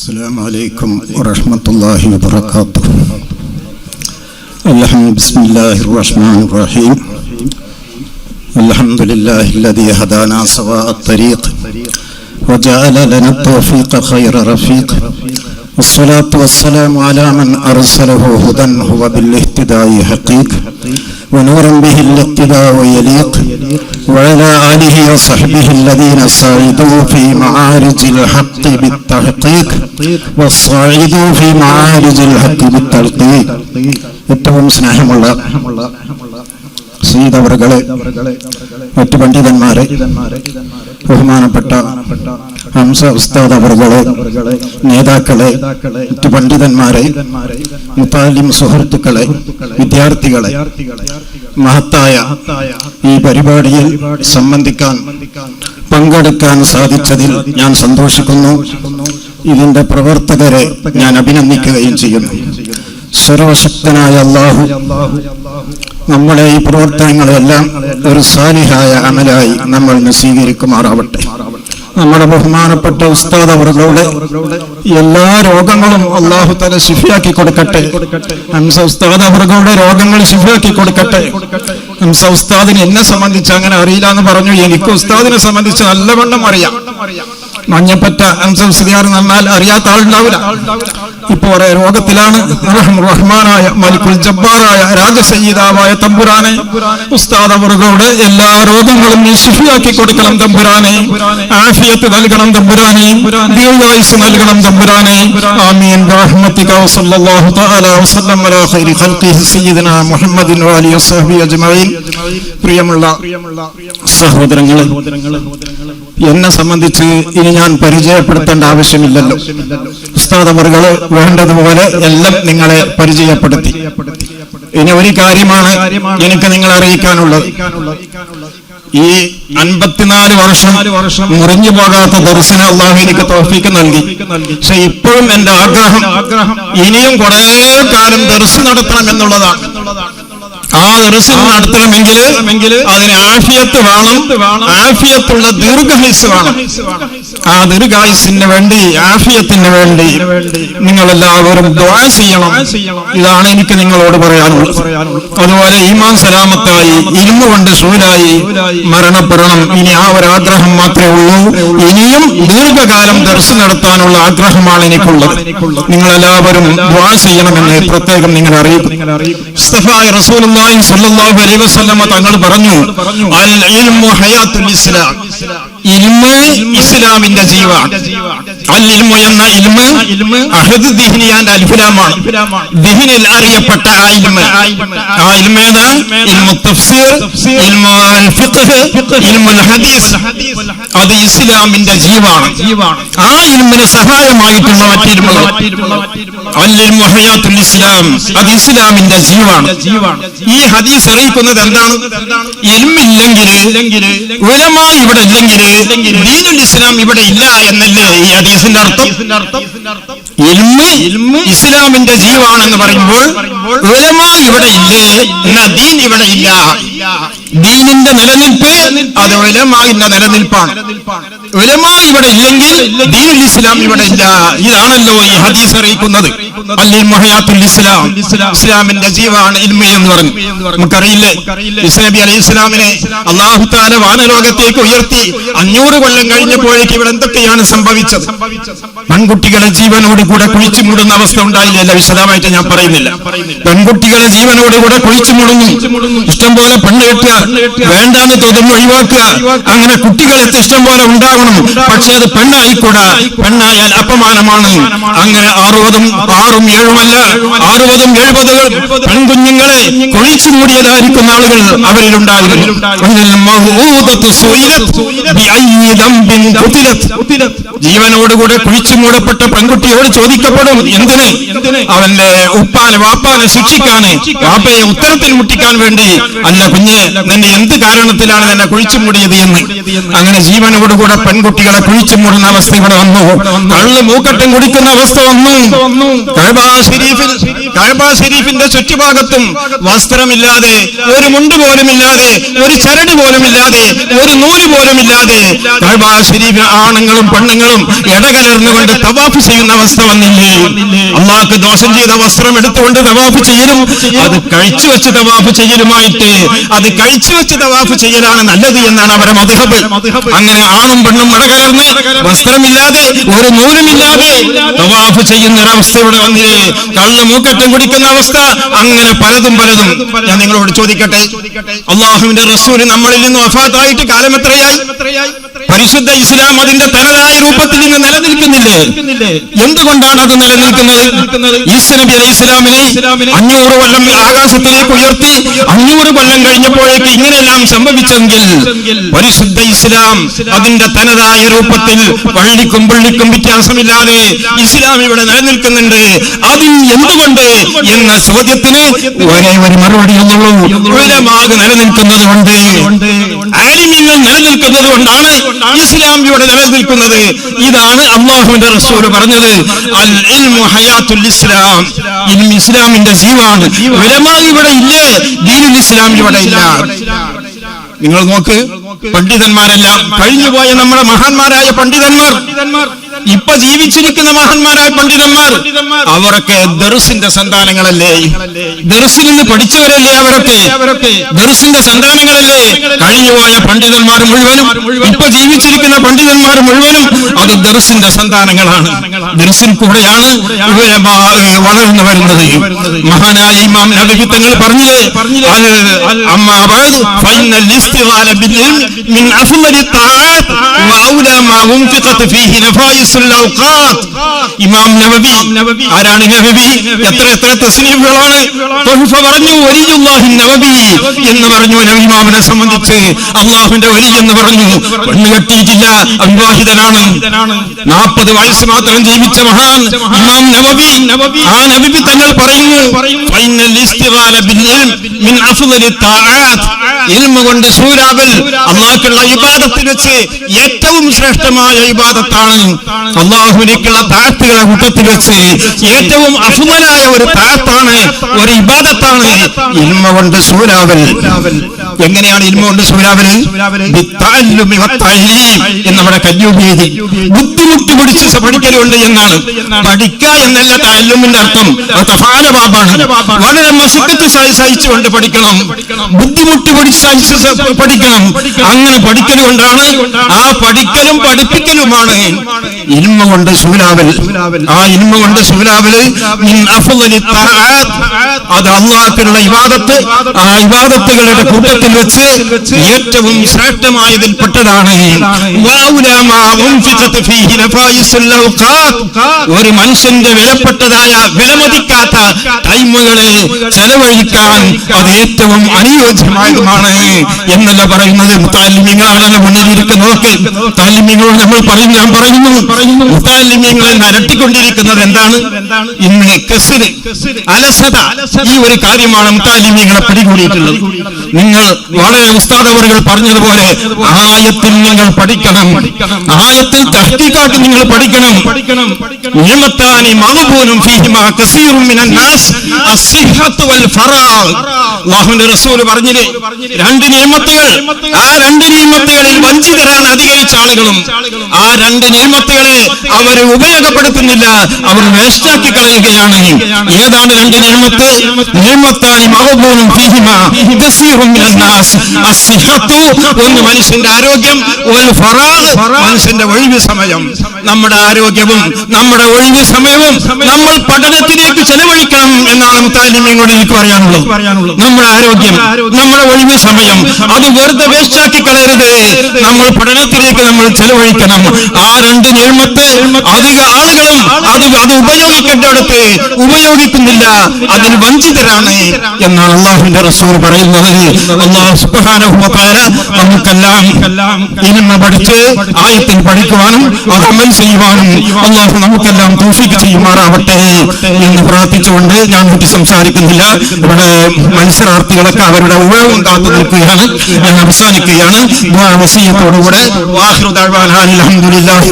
السلام عليكم ورحمة الله وبركاته. الحمد بسم الله الرحمن الرحيم. الحمد لله الذي هدانا سواء الطريق وجعل لنا التوفيق خير رفيق. والصلاة والسلام على من أرسله هدى هو بالاهتداء حقيق. ونورا به الاقتداء يليق. وعلى آله وصحبه الذين ساعدوا في معارج الحق بالتحقيق والصاعدوا في معارج الحق بالتلقيق ഏറ്റവും സ്നേഹമുള്ള സീതവറുകളെ മറ്റു പണ്ഡിതന്മാരെ ബഹുമാനപ്പെട്ട ഹംസ ഉസ്താദ് അവറുകളെ നേതാക്കളെ മറ്റു പണ്ഡിതന്മാരെ മുത്താലിം സുഹൃത്തുക്കളെ വിദ്യാർത്ഥികളെ മഹത്തായ ഈ പരിപാടിയിൽ സംബന്ധിക്കാൻ പങ്കെടുക്കാൻ സാധിച്ചതിൽ ഞാൻ സന്തോഷിക്കുന്നു. ഇതിന്റെ പ്രവർത്തകരെ ഞാൻ അഭിനന്ദിക്കുകയും ചെയ്യുന്നു. സർവശക്തനായ അള്ളാഹു നമ്മുടെ ഈ പ്രവർത്തനങ്ങളെല്ലാം ഒരു സാലിഹായ അമലായി നമ്മൾ സ്വീകരിക്കുമാറാവട്ടെ നമ്മുടെ ബഹുമാനപ്പെട്ട ഉസ്താദ് അവരുടെ എല്ലാ രോഗങ്ങളും അള്ളാഹു തല ശിഫിയാക്കി കൊടുക്കട്ടെ. ഹംസ ഉസ്താദ് അവരുടെ രോഗങ്ങൾ ശിഫിയാക്കി കൊടുക്കട്ടെ. ഹംസ ഉസ്താദിന് എന്നെ സംബന്ധിച്ച് അങ്ങനെ അറിയില്ല എന്ന് പറഞ്ഞു. എനിക്ക് ഉസ്താദിനെ സംബന്ധിച്ച് നല്ലവണ്ണം അറിയാം. മഞ്ഞപ്പറ്റ അംസംസ്കാരം നന്നാൽ അറിയാത്ത ആളുണ്ടാവില്ല. ഇപ്പോ ഒരേ രോഗത്തിലാണ്. റഹ്മാനായ മലിക്കുൽ ജബ്ബാറായ രാജസയ്യിതാവായ തമ്പുരാനെ ഉസ്താദ് അവറുകളുടെ എല്ലാ രോഗങ്ങളും നീ ശിഫിയാക്കി കൊടുക്കണം തമ്പുരാനെ. ആഫിയത്ത് നൽകണം തമ്പുരാനെ. ദീർഘായുസ് നൽകണം തമ്പുരാനെ. ആമീൻ. റഹ്മത്തിക വസല്ലല്ലാഹു തആല സയ്യിദനാ മുഹമ്മദിൻ അജ്മഈൻ. പ്രിയമുള്ള സഹോദരങ്ങളെ എന്നെ സംബന്ധിച്ച് ഇനി ഞാൻ പരിചയപ്പെടുത്തേണ്ട ആവശ്യമില്ലല്ലോ. ഉസ്താദ് അവറുകൾ വേണ്ടതുപോലെ എല്ലാം നിങ്ങളെ പരിചയപ്പെടുത്തി. ഇനി ഒരു കാര്യമാണ് എനിക്ക് നിങ്ങളെ അറിയിക്കാനുള്ളത്. ഈ അൻപത്തിനാല് വർഷം മുറിഞ്ഞു പോകാത്ത ദർശന അള്ളാഹു എനിക്ക് തോഫിക്ക് നൽകി. പക്ഷെ ഇപ്പോഴും എന്റെ ആഗ്രഹം ഇനിയും കുറെ കാലം ദർശനം നടത്തണം എന്നുള്ളതാണ്. ആ ദർശനം നടത്തണമെങ്കിൽ അതിന് ആഫിയത്ത് വേണം. ആഫിയത്തുള്ള ദീർഘായുസ് വേണം. ആ ദീർഘായുസിന് വേണ്ടി ആഫിയത്തിന് വേണ്ടി നിങ്ങൾ എല്ലാവരും ദ്വാ ചെയ്യണം. ഇതാണ് എനിക്ക് നിങ്ങളോട് പറയാനുള്ളത്. അതുപോലെ ഈമാൻ സലാമത്തായി ഇരുമ്പ് കൊണ്ട് സൂരായി മരണപ്പെടണം. ഇനി ആ ഒരു ആഗ്രഹം മാത്രമേ ഉള്ളൂ. ഇനിയും ദീർഘകാലം ദർശനം നടത്താനുള്ള ആഗ്രഹമാണ് എനിക്കുള്ളത്. നിങ്ങൾ എല്ലാവരും ദ്വാ ചെയ്യണമെന്ന് പ്രത്യേകം നിങ്ങൾ അറിയിക്കും റസൂലുള്ളാഹി സ്വല്ലല്ലാഹു അലൈഹി വസല്ലമ തങ്ങൾ പറഞ്ഞു അൽ ഇൽമു ഹയാത്തുൽ ഇസ്ലാം. ഇൽമ് ഇസ്ലാമിന്റെ ജീവൻ അൽ ഇൽമു എന്ന ഇൽമ് അഹദ് ദിഹ്നിയാന്റെ അൽഫുലാമാണ് ദിഹ്നിൽ അറിയപ്പെട്ട ആ ഇൽമ്. ആ ഇൽമ ഏതാ ഇൽമു തഫ്സീർ ഇൽമു അൽ ഫിഖ്ഹ് ഇൽമു അൽ ഹദീസ്. അത് ഇസ്ലാമിന്റെ ജീവാണ്. ആ ഇൽമിന് സഹായമായിട്ടുള്ള ഇൽമു ഇസ്ലാം. അത് ഇസ്ലാമിന്റെ ജീവാണ്. ഈ ഹദീസ് അറിയിക്കുന്നത് എന്താണ്? ഇൽമില്ലെങ്കിൽ ഉലമാ ഇവിടെ ഇല്ലെങ്കിൽ ദീനുൽ ഇസ്ലാം ഇവിടെ ഇല്ല എന്നല്ലേ ഈ ഹദീസിന്റെ അർത്ഥം? ഇൽമ് ഇസ്ലാമിന്റെ ജീവാണെന്ന് പറയുമ്പോൾ ഉലമാ ഇവിടെ ഇല്ലേ എന്നാ ദീൻ ഇവിടെ ഇല്ല. ദീനിന്റെ നിലനിൽപ്പ് അത് ഉലമാവിന്റെ നിലനിൽപ്പാണ്. ഉലമാ ഇവിടെ ഇല്ലെങ്കിൽ ദീനുൽ ഇസ്ലാം ഇവിടെ ഇല്ല. ഇതാണല്ലോ ഈ ഹദീസ് അറിയിക്കുന്നത്. ഇസ്ലാം. ഇസ്ലാമിന്റെ ജീവാണ് ഇൽമി എന്ന് പറഞ്ഞു. നമുക്കറിയില്ലേ? ഇസ്ലബി അലൈഹി ഇസ്ലാമിനെ അള്ളാഹു താല വാനലോകത്തേക്ക് ഉയർത്തി അഞ്ഞൂറ് കൊല്ലം കഴിഞ്ഞപ്പോഴേക്ക് ഇവിടെ എന്തൊക്കെയാണ് സംഭവിച്ചത്? പെൺകുട്ടികളെ ജീവനോട് കൂടെ കുഴിച്ചു മൂടുന്ന അവസ്ഥ ഉണ്ടായില്ല? വിശദമായിട്ട് ഞാൻ പറയുന്നില്ല. പെൺകുട്ടികളെ ജീവനോട് കൂടെ കുഴിച്ചു മൂടുന്നു. ഇഷ്ടംപോലെ പെണ്ണ് കെട്ടുക വേണ്ടാന്ന് തോന്നുന്നു ഒഴിവാക്കുക. അങ്ങനെ കുട്ടികളെ ഇഷ്ടം പോലെ ഉണ്ടാവണം പക്ഷെ അത് പെണ്ണായിക്കൂടാ. പെണ്ണായാൽ അപമാനമാണ്. അങ്ങനെ അറുപതും ആറും ഏഴുമല്ല. അറുപതും എഴുപതുകൾ പെൺകുഞ്ഞുങ്ങളെ കുഴിച്ചു മൂടിയതായിരിക്കുന്ന ആളുകൾ അവരിലുണ്ടായിരുന്നു ജീവനോടുകൂടെ കുഴിച്ചു മൂടപ്പെട്ട പെൺകുട്ടിയോട് ചോദിക്കപ്പെടും എന്തിന്? അവന്റെ ഉപ്പാനെ വാപ്പാനെ ശിക്ഷിക്കാന് വാപ്പയെ ഉത്തരത്തിൽ മുട്ടിക്കാൻ വേണ്ടി. അല്ല കുഞ്ഞെ നിന്നെ എന്ത് കാരണത്തിലാണ് നിന്നെ കുഴിച്ചു മൂടിയത് എന്ന്? അങ്ങനെ ജീവനോടുകൂടെ പെൺകുട്ടികളെ കുഴിച്ചു മൂടുന്ന അവസ്ഥ ഇവിടെ വന്നു. കള്ള് മൂക്കട്ടം കുടിക്കുന്ന അവസ്ഥ വന്നു. ഷരീഫിൽ കഴബ ഷെരീഫിന്റെ ചുറ്റുഭാഗത്തും വസ്ത്രമില്ലാതെ ഒരു മുണ്ട് പോലുമില്ലാതെ ഒരു ചരട് പോലുമില്ലാതെ ഒരു നൂൽ പോലുമില്ലാതെ കഴബ ഷെരീഫ് ആണുങ്ങളും പെണ്ണുങ്ങളും ഇടകലർന്നുകൊണ്ട് തവാഫ് ചെയ്യുന്ന അവസ്ഥ വന്നില്ലേ? അള്ളാഹ്ക്ക് ദോഷം ചെയ്ത വസ്ത്രം എടുത്തുകൊണ്ട് തവാഫ് ചെയ്യലും അത് കഴിച്ചു വെച്ച് തവാഫ് ചെയ്യലുമായിട്ട് അത് കഴിച്ചു വെച്ച് തവാഫ് ചെയ്യലാണ് നല്ലത് എന്നാണ് അവരെ മധുഹബ് അങ്ങനെ ആണും പെണ്ണും ഇടകലർന്ന് വസ്ത്രമില്ലാതെ ഒരു നൂലുമില്ലാതെ തവാഫ് ചെയ്യുന്ന ഒരവസ്ഥ ഇവിടെ വന്നില്ലേ? കള്ള് കുടിക്കുന്ന അവസ്ഥ അങ്ങനെ പലതും പലതും. ഞാൻ നിങ്ങളോട് ചോദിക്കട്ടെ? അള്ളാഹുവിന്റെ റസൂൽ നമ്മളിൽ നിന്ന് വഫാത്തായിട്ട് കാലം എത്രയായി? പരിശുദ്ധ ഇസ്ലാം അതിന്റെ തനതായ രൂപത്തിൽ ഇന്ന് നിലനിൽക്കുന്നില്ലേ? എന്തുകൊണ്ടാണ് അത് നിലനിൽക്കുന്നത്? ഈസ് നബി അലൈഹി ഇസ്ലാമിനെ അഞ്ഞൂറ് കൊല്ലം ആകാശത്തിലേക്ക് ഉയർത്തി അഞ്ഞൂറ് കൊല്ലം കഴിഞ്ഞപ്പോഴേക്ക് ഇങ്ങനെയെല്ലാം സംഭവിച്ചെങ്കിൽ പരിശുദ്ധ ഇസ്ലാം അതിന്റെ തനതായ രൂപത്തിൽ വള്ളിക്കും പള്ളിക്കും വ്യത്യാസമില്ലാതെ ഇസ്ലാം ഇവിടെ നിലനിൽക്കുന്നുണ്ട്. അത് എന്തുകൊണ്ട് എന്ന ചോദ്യത്തിന് ഒരേ ഒരു മറുപടി ഉലമാക് നിലനിൽക്കുന്നത് കൊണ്ട് ആലിമ്യങ്ങൾ നിലനിൽക്കുന്നത് കൊണ്ടാണ് ഇസ്ലാം ഇവിടെ നിലനിൽക്കുന്നത്. ഇതാണ് അള്ളാഹുവിന്റെ റസൂൽ പറഞ്ഞത്. അൽ ഇസ്ലാം. ഇസ്ലാമിന്റെ ജീവാണ്. ഇവിടെ ഇല്ലേ. ദീനുൽ ഇസ്ലാം ഇവിടെ ഇല്ല. നിങ്ങൾ നോക്ക് പണ്ഡിതന്മാരെല്ലാം കഴിഞ്ഞുപോയ നമ്മുടെ മഹാന്മാരായ പണ്ഡിതന്മാർ പണ്ഡിതന്മാർ. ഇപ്പൊ ജീവിച്ചിരിക്കുന്ന മഹാന്മാരായ പണ്ഡിതന്മാർ അവരൊക്കെ ദർസിന്റെ സന്താനങ്ങളല്ലേ? ദർസിൽ നിന്ന് പഠിച്ചവരല്ലേ അവരൊക്കെ? ദർസിന്റെ സന്താനങ്ങളല്ലേ? കഴിഞ്ഞുപോയ പണ്ഡിതന്മാർ മുഴുവനും ഇപ്പൊ ജീവിച്ചിരിക്കുന്ന പണ്ഡിതന്മാർ മുഴുവനും അത് ദർസിന്റെ സന്താനങ്ങളാണ്. ദർസിൽ കൂടെയാണ് ഇവരെ മാ- ഏ, വളർന്നു വരുന്നത് മഹാനായ ഇമാം നബി തങ്ങൾ പറഞ്ഞില്ലേ അത് അമ്മാ ബഅദ് ഫഇന്നൽ ഇസ്തിഗാല ബിൽ ഇൽം മിൻ അഫ്ളലി الطاعات وأولى ما أنفقت فيه نفائس الأوقات ഇമാം നബവി ആരാണ് നബവി എത്ര എത്ര തസ്നീഫുകളാണ് തൊഹ്ഫ പറഞ്ഞു വലിയുല്ലാഹി നബവി എന്ന് പറഞ്ഞു നബി ഇമാമിനെ സംബന്ധിച്ച് അള്ളാഹുവിന്റെ വലി എന്ന് പറഞ്ഞു പെണ്ണ് കെട്ടിയിട്ടില്ല അവിവാഹിതനാണ് നാൽപ്പത് വയസ്സ് മാത്രം ഓർമ്മിച്ച മഹാൻ ഇമാം നബവി ആ നബി തങ്ങൾ പറയുന്നു മിൻ അഫ്ളലി തആത്ത്. ഇൽമ കൊണ്ട് സൂരാവൽ അള്ളാഹുക്കുള്ള ഇബാദത്തിൽ വെച്ച് ഏറ്റവും ശ്രേഷ്ഠമായ ഇബാദത്താണ്. അള്ളാഹുവിനേക്കുള്ള താഴ്ത്തുകളെ കൂട്ടത്തിൽ വെച്ച് ഏറ്റവും അഫുമനായ ഒരു താഴ്ത്താണ് ഒരു ഇബാദത്താണ്. ഇൽമ കൊണ്ട് സൂരാവൽ. എങ്ങനെയാണ് ഇൽമ കൊണ്ട് സൂരാവൽ. നമ്മുടെ കല്യൂബീതി ബുദ്ധിമുട്ട് പിടിച്ച് പഠിക്കലുണ്ട് എന്നാണ്. പഠിക്കുക എന്നല്ല തഅല്ലുമിന്റെ അർത്ഥം. ബാബാണ് വളരെ മസുക്കത്ത് സഹി- സഹിച്ചുകൊണ്ട് പഠിക്കണം. ബുദ്ധിമുട്ട് പിടിച്ച് പഠിക്കണം. അങ്ങനെ പഠിക്കൽ കൊണ്ടാണ് ആ പഠിക്കലും പഠിപ്പിക്കലുമാണ്. ഇൽമ കൊണ്ട് സുലാവൽ ആ ഇൽമ കൊണ്ട് സൂലാവൽ അത് അള്ളാഹത്തിനുള്ള ഇബാദത്ത്. ആ ഇബാദത്തുകളുടെ കൂട്ടത്തിൽ വെച്ച് ഏറ്റവും ശ്രേഷ്ഠമായതിൽപ്പെട്ടതാണ്. വഔലാ മാ ഉൻഫിഖത് ഫീഹി നഫായിസുൽ ഔഖാത്ത്. ഒരു മനുഷ്യന്റെ വിലപ്പെട്ടതായ വിലമതിക്കാത്ത ടൈമുകളെ ചെലവഴിക്കാൻ അത് ഏറ്റവും അനുയോജ്യമായതുമാണ് എന്നല്ല പറയുന്നത്. മുത്താലിമ്യങ്ങളാണല്ലോ നോക്ക്. താലിമ്യങ്ങളോട് നമ്മൾ പറയും ഞാൻ പറയുന്നു. മുത്താലിമ്യങ്ങളെ നരട്ടിക്കൊണ്ടിരിക്കുന്നത് എന്താണ്? ഇന്ന് കസിന്. അലസത. ഈ ഒരു കാര്യമാണ് മുത്താലിമ്യങ്ങളെ പിടികൂടിയിട്ടുള്ളത്. നിങ്ങൾ വളരെ ഉസ്താദ് അവർകൾ പറഞ്ഞതുപോലെ ആയത്തിൽ നിങ്ങൾ പഠിക്കണം. ആയത്തിൽ തഹ്ഖീഖാക്കി നിങ്ങൾ പഠിക്കണം. നിയമത്താനി മകബൂനും അല്ലാഹുവിന്റെ റസൂൽ പറഞ്ഞില്ലേ? രണ്ട് നിയമത്തുകൾ. ആ രണ്ട് നിയമത്തുകളിൽ വഞ്ചിതരാണ് അധികരിച്ച ആളുകളും. ആ രണ്ട് നിയമത്തുകളെ അവർ ഉപയോഗപ്പെടുത്തുന്നില്ല. അവർ വേസ്റ്റാക്കി കളയുകയാണ്. ഏതാണ് രണ്ട് നിയമത്ത്? നിയമത്താനി മകബൂനും ഒന്ന് മനുഷ്യന്റെ ആരോഗ്യം മനുഷ്യന്റെ ഒഴിവ് സമയം നമ്മുടെ ആരോഗ്യവും നമ്മുടെ ഒഴിവ് സമയവും നമ്മൾ പഠനത്തിലേക്ക് ചെലവഴിക്കണം എന്നാണ് മുത്താലിമ്യങ്ങളോട് എനിക്ക് പറയാനുള്ളത്. നമ്മുടെ ആരോഗ്യം നമ്മുടെ ഒഴിവ് സമയം അത് വെറുതെ വേസ്റ്റാക്കി കളയരുത്. നമ്മൾ പഠനത്തിലേക്ക് നമ്മൾ ചെലവഴിക്കണം. ആ രണ്ട് നിയമത്തെ അധിക ആളുകളും അത് അത് ഉപയോഗിക്കേണ്ടടുത്ത് ഉപയോഗിക്കുന്നില്ല. അതിൽ വഞ്ചിതരാണ് എന്നാണ് അള്ളാഹുവിന്റെ റസൂർ പറയുന്നത്. അള്ളാഹു നമുക്കെല്ലാം ഇനിമ പഠിച്ച് ആയത്തിൽ പഠിക്കുവാനും അത് അമൽ ചെയ്യുവാനും അള്ളാഹു നമുക്കെല്ലാം തൗഫീഖ് ചെയ്യുമാറാവട്ടെ എന്ന് പ്രാർത്ഥിച്ചുകൊണ്ട് ഞാൻ കുട്ടി സംസാരിക്കുന്നില്ല. ഇവിടെ മത്സരാർത്ഥികളൊക്കെ അവരുടെ ഉഴവും കാത്തു നിൽക്കുകയാണ്. ഞാൻ അവസാനിക്കുകയാണ്. വസിയത്തോടുകൂടെ വാഹിറു ദഅ്വാനാ അൽഹംദുലില്ലാഹി